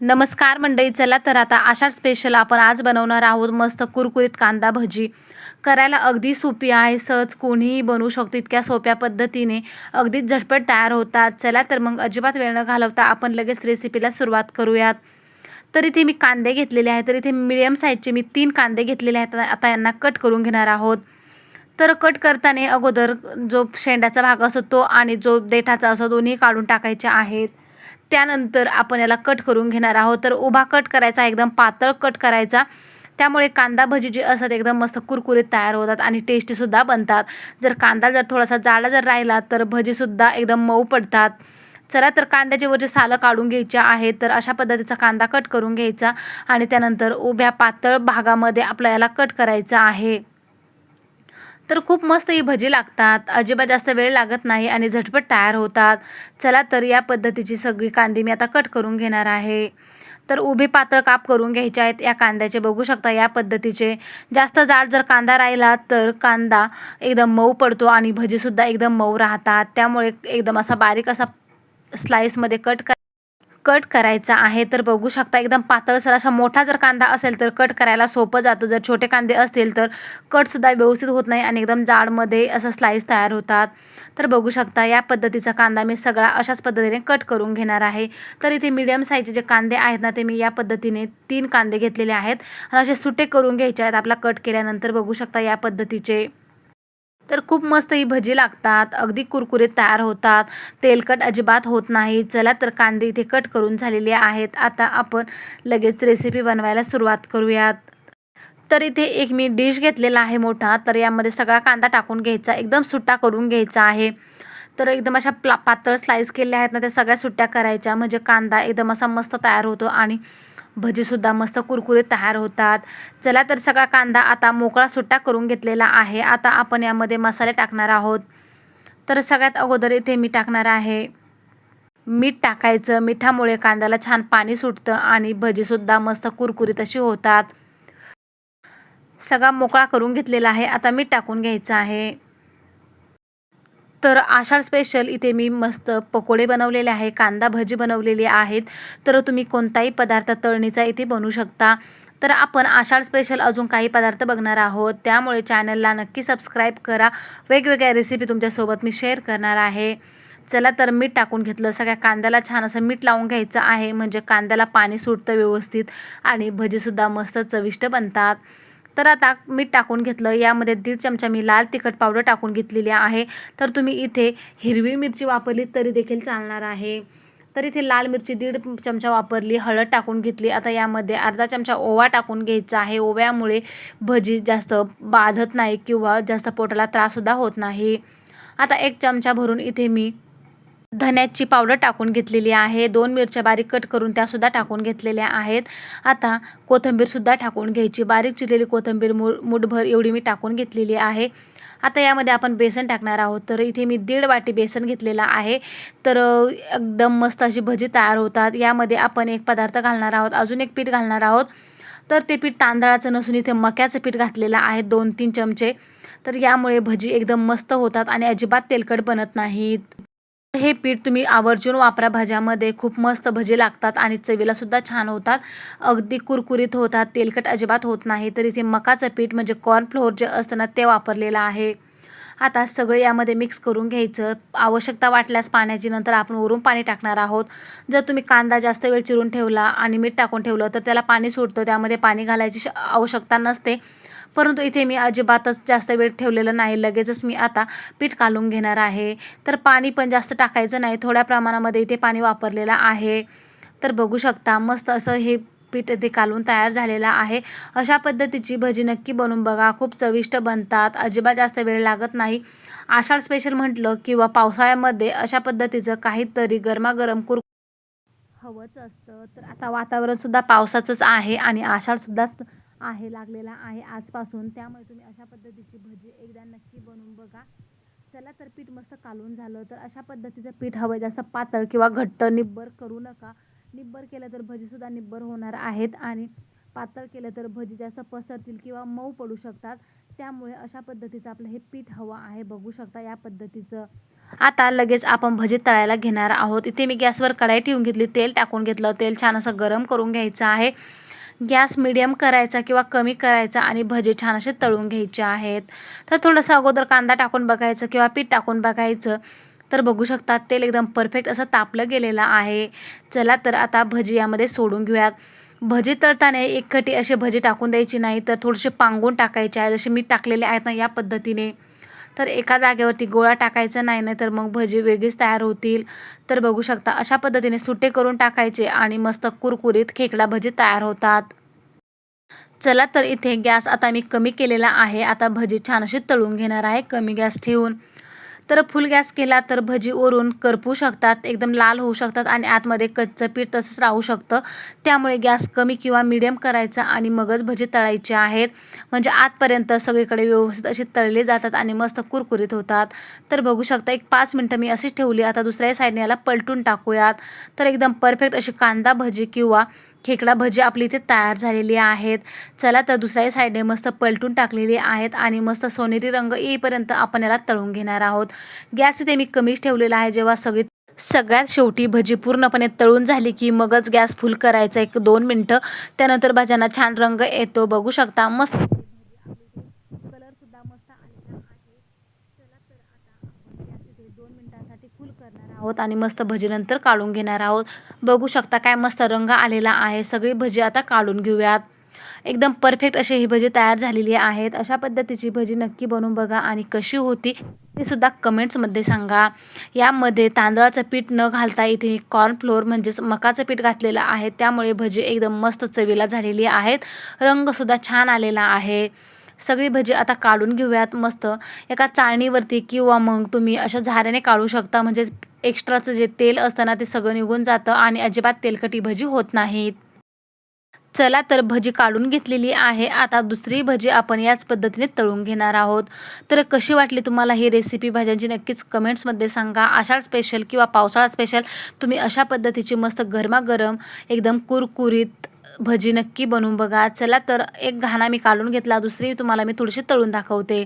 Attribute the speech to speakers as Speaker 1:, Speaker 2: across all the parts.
Speaker 1: नमस्कार मंडळी चला तर आता अशा स्पेशल आपण आज बनवणार आहोत मस्त कुरकुरीत कांदा भजी. करायला अगदी सोपी आहे सहज कोणीही बनवू शकतो इतक्या सोप्या पद्धतीने. अगदी झटपट तयार होतात. चला तर मग अजिबात वेळ न घालवता आपण लगेच रेसिपीला सुरुवात करूयात. तर इथे मी कांदे घेतलेले आहेत. तर इथे मिडियम साईजचे मी तीन कांदे घेतलेले आहेत. आता यांना कट करून घेणार आहोत. तर कट करताना अगोदर जो शेंड्याचा भाग असतो तो आणि जो देठाचा असतो दोन्ही काढून टाकायचे आहेत. त्यानंतर आपण याला कट करून घेणार आहोत. तर उभा कट करायचा एकदम पातळ कट करायचा. त्यामुळे कांदा भजी जे असतात एकदम मस्त कुरकुरीत तयार होतात आणि टेस्टीसुद्धा बनतात. जर कांदा जर थोडासा जाडा जर राहिला तर भजीसुद्धा एकदम मऊ पडतात. चला तर कांद्याचे वरचे सालं काढून घ्यायचे आहेत. तर अशा पद्धतीचा कांदा कट करून घ्यायचा आणि त्यानंतर उभ्या पातळ भागामध्ये आपल्याला याला कट करायचा आहे. तर खूप मस्त ही भजी लागतात. अजिबात जास्त वेळ लागत नाही आणि झटपट तयार होतात. चला तर या पद्धतीची सगळी कांदी मी आता कट करून घेणार आहे. तर उभे पातळ काप करून घ्यायचे आहेत. या कांद्याचे बघू शकता या पद्धतीचे. जास्त जाड जर कांदा राहिला तर कांदा एकदम मऊ पडतो आणि भजीसुद्धा एकदम मऊ राहतात. त्यामुळे एकदम असा बारीक असा स्लाईसमध्ये कट कर कट करायचा आहे तर बघू शकता एकदम पातळसर असा मोठा जर कांदा असेल तर कट करायला सोपं जातं. जर छोटे कांदे असतील तर कटसुद्धा व्यवस्थित होत नाही आणि एकदम जाडमध्ये असं स्लाईस तयार होतात. तर बघू शकता या पद्धतीचा कांदा मी सगळा अशाच पद्धतीने कट करून घेणार आहे. तर इथे मीडियम साईजचे जे कांदे आहेत ना ते मी या पद्धतीने तीन कांदे घेतलेले आहेत. आणि असे सुटे करून घ्यायचे आहेत आपला कट केल्यानंतर. बघू शकता या पद्धतीचे तर खूप मस्त ही भजी लागतात. अगदी कुरकुरीत तयार होतात. तेलकट अजिबात होत नाही. चला तर कांदे इथे कट करून झालेले आहेत. आता आपण लगेच रेसिपी बनवायला सुरुवात करूयात. तर इथे एक मी डिश घेतलेला आहे मोठा. तर यामध्ये सगळा कांदा टाकून घ्यायचा. एकदम सुट्टा करून घ्यायचा आहे. तर एकदम अशा प्ला पातळ स्लाईस केल्या आहेत ना त्या सगळ्या सुट्ट्या करायच्या. म्हणजे कांदा एकदम असा मस्त तयार होतो आणि भजीसुद्धा मस्त कुरकुरीत तयार होतात. चला तर सगळा कांदा आता मोकळा सुट्टा करून घेतलेला आहे. आता आपण यामध्ये मसाले टाकणार आहोत. तर सगळ्यात अगोदर इथे मी टाकणार आहे. मीठ टाकायचं. मिठामुळे कांद्याला छान पाणी सुटतं आणि भजीसुद्धा मस्त कुरकुरीत अशी होतात. सगळा मोकळा करून घेतलेला आहे. आता मीठ टाकून घ्यायचं आहे. तर आषाढ स्पेशल इथे मी मस्त पकोडे बनवलेले आहे कांदा भजी बनवलेली आहेत. तर तुम्ही कोणताही पदार्थ तळणीचा इथे बनवू शकता. तर आपण आषाढ स्पेशल अजून काही पदार्थ बघणार आहोत. त्यामुळे चॅनलला नक्की सबस्क्राईब करा. वेगवेगळ्या रेसिपी तुमच्यासोबत मी शेअर करणार आहे. चला तर मीठ टाकून घेतलं. सगळ्या कांद्याला छान असं मीठ लावून घ्यायचं आहे. म्हणजे कांद्याला पाणी सुटतं व्यवस्थित आणि भजीसुद्धा मस्त चविष्ट बनतात. तर आता मीठ टाकून घेतलं. यामध्ये दीड चमचा मी लाल तिखट पावडर टाकून घेतलेली आहे. तर तुम्ही इथे हिरवी मिरची वापरली तरी देखील चालणार आहे. तर इथे लाल मिरची दीड चमचा वापरली हळद टाकून घेतली. आता यामध्ये अर्धा चमचा ओवा टाकून घ्यायचा आहे. ओव्यामुळे भजी जास्त बाधत नाही किंवा जास्त पोटाला त्राससुद्धा होत नाही. आता एक चमचा भरून इथे मी धन्याची पावडर टाकून घेतलेली आहे. दोन मिरच्या बारीक कट करून त्यासुद्धा टाकून घेतलेल्या आहेत. आता कोथिंबीरसुद्धा टाकून घ्यायची. बारीक चिरलेली कोथिंबीर मु मुठभर एवढी मी टाकून घेतलेली आहे. आता यामध्ये आपण बेसन टाकणार आहोत. तर इथे मी दीड वाटी बेसन घेतलेला आहे. तर एकदम मस्त अशी भजी तयार होतात. यामध्ये आपण एक पदार्थ घालणार आहोत. अजून एक पीठ घालणार आहोत. तर ते पीठ तांदळाचं नसून इथे मक्याचं पीठ घातलेलं आहे. दोन तीन चमचे. तर यामुळे भजी एकदम मस्त होतात आणि अजिबात तेलकट बनत नाहीत. हे पीठ तुम्ही आवर्जून वापरा. भाज्यामध्ये खूप मस्त भजी लागतात आणि चवीलासुद्धा छान होतात. अगदी कुरकुरीत होतात. तेलकट अजिबात होत नाही. तर इथे मकाचं पीठ म्हणजे कॉर्नफ्लोअर जे असतं ना ते वापरलेलं आहे. आता सगळं यामध्ये मिक्स करून घ्यायचं. आवश्यकता वाटल्यास पाण्याची नंतर आपण वरून पाणी टाकणार आहोत. जर तुम्ही कांदा जास्त वेळ चिरून ठेवला आणि मीठ टाकून ठेवलं तर त्याला पाणी सुटतं त्यामध्ये पाणी घालायची आवश्यकता नसते. परंतु इथे मी अजिबातच जास्त वेळ ठेवलेलं नाही. लगेचच मी आता पीठ कालून घेणार आहे. तर पाणी पण जास्त टाकायचं नाही. थोड्या प्रमाणामध्ये इथे पाणी वापरलेलं आहे. तर बघू शकता मस्त असं हे पीठ ते कालून तयार झालेलं आहे. अशा पद्धतीची भजी नक्की बनवून बघा. खूप चविष्ट बनतात. अजिबात जास्त वेळ लागत नाही. आषाढ स्पेशल म्हटलं किंवा पावसाळ्यामध्ये अशा पद्धतीचं काहीतरी गरमागरम कुर हवंच असतं. तर आता वातावरणसुद्धा पावसाचंच आहे आणि आषाढसुद्धा आहे लागलेला आहे आजपासून. त्यामुळे तुम्ही अशा पद्धतीची भजी एकदा नक्की बनवून बघा. चला तर पीठ मस्त कालून झालं तर अशा पद्धतीचं पीठ हवं जास्त पातळ किंवा घट्ट निब्बर करू नका. निब्बर केलं तर भजीसुद्धा निब्बर होणार आहेत आणि पातळ केलं तर भजी जास्त पसरतील किंवा मऊ पडू शकतात. त्यामुळे अशा पद्धतीचं आपलं हे पीठ हवं आहे. बघू शकता या पद्धतीचं. आता लगेच आपण भजी तळायला घेणार आहोत. इथे मी गॅसवर कढाई ठेवून घेतली. तेल टाकून घेतलं. तेल छान असं गरम करून घ्यायचं आहे. गॅस मिडियम करायचा किंवा कमी करायचा आणि भजे छान असे तळून घ्यायचे आहेत. तर थोडंसं अगोदर कांदा टाकून बघायचं किंवा पीठ टाकून बघायचं. तर बघू शकता तेल एकदम परफेक्ट असं तापलं गेलेलं आहे. चला तर आता भजी यामध्ये सोडून घेऊयात. भजी तळताना एक एकखटी असे भजी टाकून द्यायची नाही तर थोडेसे पांगून टाकायचे आहे जसे मी टाकलेले आहेत ना या पद्धतीने. तर एका जागेवरती गोळा टाकायचा नाही नाही तर मग भजी वेगळीच तयार होतील. तर बघू शकता अशा पद्धतीने सुटे करून टाकायचे आणि मस्त कुरकुरीत खेकडा भजी तयार होतात. चला तर इथे गॅस आता मी कमी केलेला आहे. आता भजी छान अशी तळून घेणार आहे. कमी गॅस ठेवून तर फुल गॅस केला तर भजी ओरून करपू शकतात एकदम लाल होऊ शकतात आणि आतमध्ये कच्चं पीठ तसंच राहू शकतं. त्यामुळे गॅस कमी किंवा मिडियम करायचा आणि मगच भजी तळायचे आहेत. म्हणजे आतपर्यंत सगळीकडे व्यवस्थित असे तळले जातात आणि मस्त कुरकुरीत होतात. तर बघू शकता एक पाच मिनटं मी अशीच ठेवली. आता दुसऱ्या साईडने याला पलटून टाकूयात. तर एकदम परफेक्ट अशी कांदा भजी किंवा खेकडा भजी आपली इथे तयार झालेली आहेत. चला तर दुसऱ्या साईडने मस्त पलटून टाकलेली आहेत आणि मस्त सोनेरी रंग येईपर्यंत आपण याला तळून घेणार आहोत. गॅस इथे मी कमीच ठेवलेला आहे. जेव्हा सगळी सगळ्यात शेवटी भजी पूर्णपणे तळून झाली की मगच गॅस फुल करायचा एक दोन मिनटं. त्यानंतर भाज्यांना छान रंग येतो. बघू शकता मस्त कलर सुद्धा मस्त आलेला आहे चला तर आता आपण गॅस इथे दोन मिनिटांसाठी फुल करणार आहोत आणि मस्त भजी नंतर काढून घेणार आहोत. बघू शकता काय मस्त रंग आलेला आहे. सगळी भजी आता काढून घेऊयात. एकदम परफेक्ट अशी ही भजी तयार झालेली आहेत. अशा पद्धतीची भजी नक्की बनवून बघा आणि कशी होती ते सुद्धा कमेंट्समध्ये सांगा. यामध्ये तांदळाचं पीठ न घालता इथे मी कॉर्नफ्लोअर म्हणजेच मकाचं पीठ घातलेलं आहे. त्यामुळे भजी एकदम मस्त चवीला झालेली आहेत. रंगसुद्धा छान आलेला आहे. सगळी भजी आता काढून घेऊयात. मस्त एका चाळणीवरती किंवा मग तुम्ही अशा झाऱ्याने काढू शकता. म्हणजे एक्स्ट्राचं जे तेल असतं ना ते सगळं निघून जातं आणि अजिबात तेलकटी भजी होत नाहीत. चला तर भजी काढून घेतलेली आहे. आता दुसरी भजी आपण याच पद्धतीने तळून घेणार आहोत. तर कशी वाटली तुम्हाला ही रेसिपी भाज्यांची नक्कीच कमेंट्समध्ये सांगा. आषाढ स्पेशल किंवा पावसाळा स्पेशल तुम्ही अशा पद्धतीची मस्त गरमागरम एकदम कुरकुरीत भजी नक्की बनवून बघा. चला तर एक घाणा मी काढून घेतला. दुसरी तुम्हाला मी थोडीशी तळून दाखवते.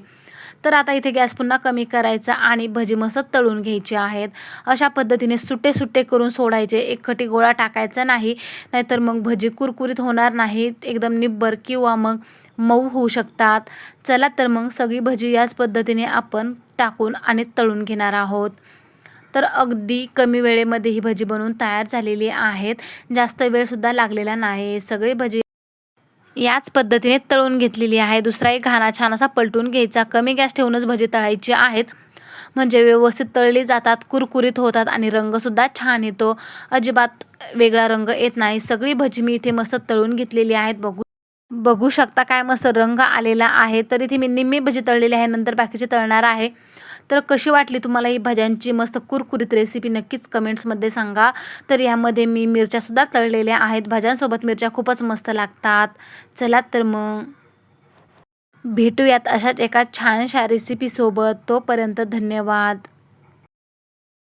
Speaker 1: तर आता इथे गॅस पुन्हा कमी करायचा आणि भजी मस्त तळून घ्यायची आहेत. अशा पद्धतीने सुटे सुट्टे करून सोडायचे. एक खटी गोळा टाकायचा नाही नाहीतर मग भजी कुरकुरीत होणार नाहीत. एकदम निब्बर किंवा मग मऊ होऊ शकतात. चला तर मग सगळी भजी याच पद्धतीने आपण टाकून आणि तळून घेणार आहोत. तर अगदी कमी वेळेमध्ये ही भजी बनवून तयार झालेली आहेत. जास्त वेळसुद्धा लागलेला नाही. सगळी भजी याच पद्धतीने तळून घेतलेली आहे. दुसरा एक घाणा छान असा पलटून घ्यायचा. कमी गॅस ठेवूनच भजी तळायची आहेत. म्हणजे व्यवस्थित तळली जातात कुरकुरीत होतात आणि रंगसुद्धा छान येतो. अजिबात वेगळा रंग येत नाही. सगळी भजी मी इथे मस्त तळून घेतलेली आहेत. बघू बघू शकता काय मस्त रंग आलेला आहे. तर इथे मी निम्मी भजी तळलेली आहे. नंतर बाकीचे तळणार आहे. तर कशी वाटली तुम्हाला ही भाज्यांची मस्त कुरकुरीत रेसिपी नक्कीच कमेंट्समध्ये सांगा. तर यामध्ये मी मिरच्यासुद्धा तळलेल्या आहेत. भाज्यांसोबत मिरच्या खूपच मस्त लागतात. चला तर मग भेटूयात अशाच एका छानशा रेसिपीसोबत तोपर्यंत धन्यवाद.